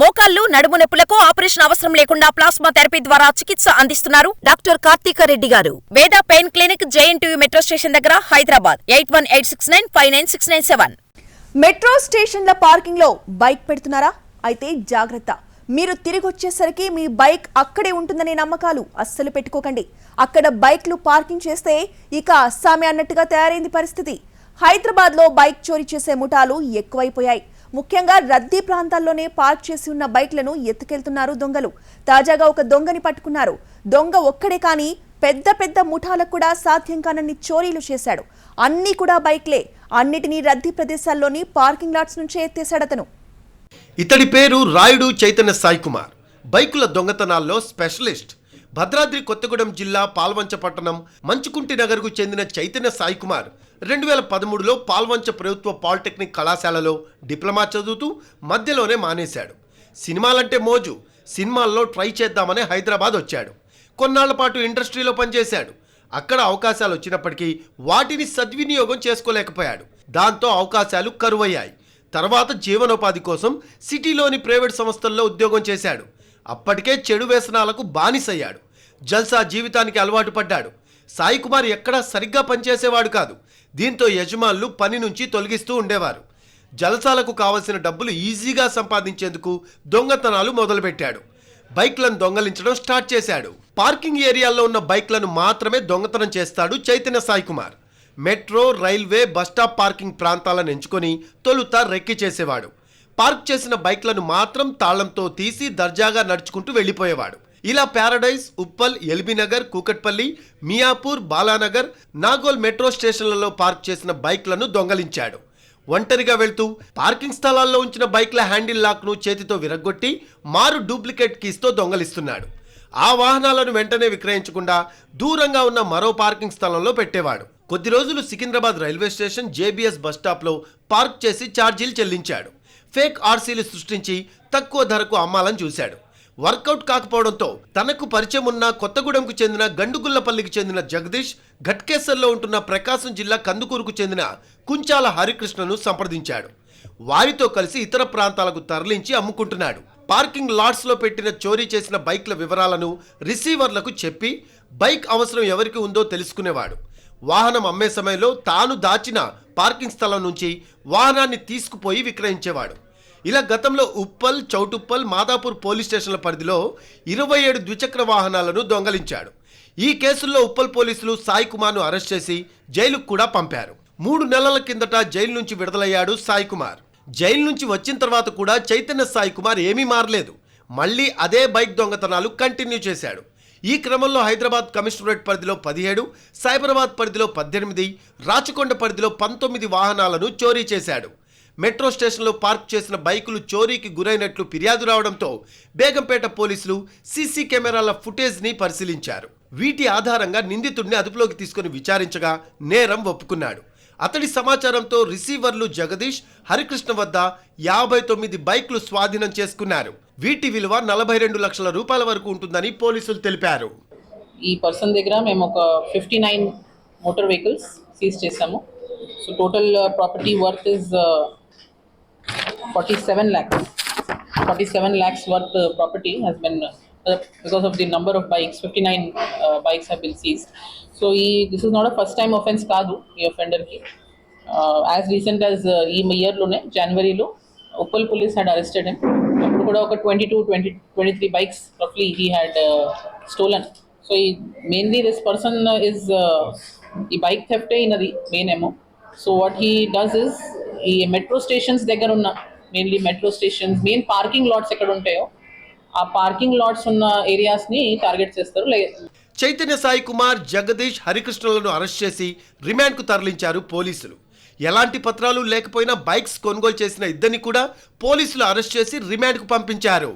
మోకాళ్ళు నడుము నొప్పులకు ఆపరేషన్ అవసరం లేకుండా ప్లాస్మా థెరపీ ద్వారా చికిత్స అందిస్తున్నారు డాక్టర్ కార్తీక రెడ్డి గారు. Veda pain clinic JNTU metro station దగ్గర Hyderabad. Eight one eight six nine five nine six nine seven. Metro స్టేషన్ల పార్కింగ్లో బైక్ పెడుతున్నారా? అయితే జాగ్రత్త. మీరు తిరిగి వచ్చేసరికి మీ బైక్ అక్కడే ఉంటుందనే నమ్మకాలు అస్సలు పెట్టుకోకండి. అక్కడ బైక్లు పార్కింగ్ చేస్తే ఇక అస్సామే అన్నట్టుగా తయారైంది పరిస్థితి. హైదరాబాద్లో బైక్ చోరీ చేసే ముఠాలు ఎక్కువైపోయాయి. ముఖ్యంగా రద్దీ ప్రాంతాల్లోనే పార్క్ చేసి ఉన్న బైక్లను ఎత్తుకెళ్తున్నారు దొంగలు. తాజాగా ఒక దొంగని పట్టుకున్నారు. దొంగ ఒక్కడే కానీ పెద్ద పెద్ద ముఠాలకు కూడా సాధ్యం కానన్ని చోరీలు చేశాడు. అన్నీ కూడా బైక్లే. అన్నిటినీ రద్దీ ప్రదేశాల్లోని పార్కింగ్ లాట్స్ నుంచే అతను. ఇతడి పేరు రాయుడు చైతన్య సాయి కుమార్. బైకుల దొంగతనాల్లో స్పెషలిస్ట్. భద్రాద్రి కొత్తగూడెం జిల్లా పాల్వంచ పట్టణం మంచుకుంటి నగర్కు చెందిన చైతన్య సాయి కుమార్. రెండు వేల పదమూడులో పాల్వంచ ప్రభుత్వ పాలిటెక్నిక్ కళాశాలలో డిప్లొమా చదువుతూ మధ్యలోనే మానేశాడు. సినిమాలంటే మోజు. సినిమాల్లో ట్రై చేద్దామని హైదరాబాద్ వచ్చాడు. కొన్నాళ్ళ పాటు ఇండస్ట్రీలో పనిచేశాడు. అక్కడ అవకాశాలు వచ్చినప్పటికీ వాటిని సద్వినియోగం చేసుకోలేకపోయాడు. దాంతో అవకాశాలు కరువయ్యాయి. తర్వాత జీవనోపాధి కోసం సిటీలోని ప్రైవేట్ సంస్థల్లో ఉద్యోగం చేశాడు. అప్పటికే చెడు వ్యసనాలకు బానిసయ్యాడు. జల్సా జీవితానికి అలవాటు పడ్డాడు. సాయి కుమార్ ఎక్కడా సరిగ్గా పనిచేసేవాడు కాదు. దీంతో యజమానులు పని నుంచి తొలగిస్తూ ఉండేవారు. జలసాలకు కావలసిన డబ్బులు ఈజీగా సంపాదించేందుకు దొంగతనాలు మొదలుపెట్టాడు. బైక్లను దొంగలించడం స్టార్ట్ చేశాడు. పార్కింగ్ ఏరియాల్లో ఉన్న బైక్లను మాత్రమే దొంగతనం చేస్తాడు Chaitanya Sai Kumar. Metro railway bus stop parking ప్రాంతాలను ఎంచుకొని తొలుత రెక్కి చేసేవాడు. పార్క్ చేసిన బైక్లను మాత్రం తాళంతో తీసి దర్జాగా నడుచుకుంటూ వెళ్ళిపోయేవాడు. ఇలా ప్యారడైజ్ ఉప్పల్ ఎల్బీనగర్ కూకట్పల్లి మియాపూర్ బాలానగర్ నాగోల్ మెట్రో స్టేషన్లలో పార్క్ చేసిన బైక్లను దొంగలించాడు. ఒంటరిగా వెళ్తూ పార్కింగ్ స్థలాల్లో ఉంచిన బైక్ల హ్యాండిల్ లాక్ను చేతితో విరగ్గొట్టి మారు డూప్లికేట్ కీస్తో దొంగలిస్తున్నాడు. ఆ వాహనాలను వెంటనే విక్రయించకుండా దూరంగా ఉన్న మరో పార్కింగ్ స్థలంలో పెట్టేవాడు. కొద్ది రోజులు సికింద్రాబాద్ రైల్వే స్టేషన్ జేబీఎస్ బస్టాప్లో పార్క్ చేసి ఛార్జీలు చెల్లించాడు. ఫేక్ ఆర్సీలు సృష్టించి తక్కువ ధరకు అమ్మాలని చూశాడు. వర్కౌట్ కాకపోవడంతో తనకు పరిచయం ఉన్న కొత్తగూడెంకు చెందిన గండుగుల్లపల్లికి చెందిన జగదీష్ ఘట్కేసర్లో ఉంటున్న ప్రకాశం జిల్లా కందుకూరుకు చెందిన కుంచాల హరికృష్ణను సంప్రదించాడు. వారితో కలిసి ఇతర ప్రాంతాలకు తరలించి అమ్ముకుంటున్నాడు. పార్కింగ్ లాట్స్లో పెట్టిన చోరీ చేసిన బైక్ల వివరాలను రిసీవర్లకు చెప్పి బైక్ అవసరం ఎవరికి ఉందో తెలుసుకునేవాడు. వాహనం అమ్మే సమయంలో తాను దాచిన పార్కింగ్ స్థలం నుంచి వాహనాన్ని తీసుకుపోయి విక్రయించేవాడు. ఇలా గతంలో ఉప్పల్ చౌటుప్పల్ మాదాపూర్ పోలీస్ స్టేషన్ల పరిధిలో ఇరవై ఏడు ద్విచక్ర వాహనాలను దొంగలించాడు. ఈ కేసుల్లో ఉప్పల్ పోలీసులు సాయి కుమార్ను అరెస్ట్ చేసి జైలుకు కూడా పంపారు. మూడు నెలల కిందట జైలు నుంచి విడుదలయ్యాడు సాయి కుమార్. జైలు నుంచి వచ్చిన తర్వాత కూడా చైతన్య సాయి కుమార్ ఏమీ మారలేదు. మళ్ళీ అదే బైక్ దొంగతనాలు కంటిన్యూ చేశాడు. ఈ క్రమంలో హైదరాబాద్ కమిషనరేట్ పరిధిలో పదిహేడు సైబరాబాద్ పరిధిలో పద్దెనిమిది రాచకొండ పరిధిలో పంతొమ్మిది వాహనాలను చోరీ చేశాడు. మెట్రో స్టేషన్లో పార్క్ చేసిన బైకులు చోరీకి గురైనట్లు ఫిర్యాదు రావడంతో బేగంపేట పోలీసులు సీసీ కెమెరాల ఫుటేజ్ని పరిశీలించారు. వీటి ఆధారంగా నిందితుడిని అదుపులోకి తీసుకుని విచారించగా నేరం ఒప్పుకున్నాడు. అతడి సమాచారంతో రిసీవర్లు జగదీష్ హరికృష్ణ వద్ద యాభై తొమ్మిది బైక్లు స్వాధీనం చేసుకున్నారు. వీటి విలువ నలభై రెండు లక్షల రూపాయల వరకు ఉంటుందని పోలీసులు తెలిపారు. ఈ పర్సన్ దగ్గర మేము ఒక fifty nine motor vehicles seize చేసాము so total property worth is forty seven lakhs forty seven lakhs worth property has been because of the number of bikes fifty nine bikes have been seize so ఈ this is not a first time offence కాదు ఈ ఒఫెండర్కి as recent as ఈ ఇయర్లోనే జనవరిలో Uppal police had arrested him అప్పుడు కూడా ఒక twenty two twenty twenty three bikes రఫ్లీ he had stolen so ఈ మెయిన్లీ దిస్ పర్సన్ ఇస్ ఈ బైక్ థెఫ్టే ఇనది మెయిన్ ఏమో so what he does is ఈ మెట్రో స్టేషన్స్ దగ్గర ఉన్న mainly metro stations main parking lots ఎక్కడ ఉంటాయో ఆ పార్కింగ్ లాట్స్ ఉన్న ఏరియాస్ని టార్గెట్ చేస్తారు. లే చైతన్య సాయి కుమార్ జగదీష్ హరికృష్ణలను అరెస్ట్ చేసి రిమాండ్కు తరలించారు పోలీసులు. ఎలాంటి పత్రాలు లేకపోయినా బైక్స్ కొనుగోలు చేసిన ఇద్దరిని కూడా పోలీసులు అరెస్ట్ చేసి రిమాండ్కు పంపించారు.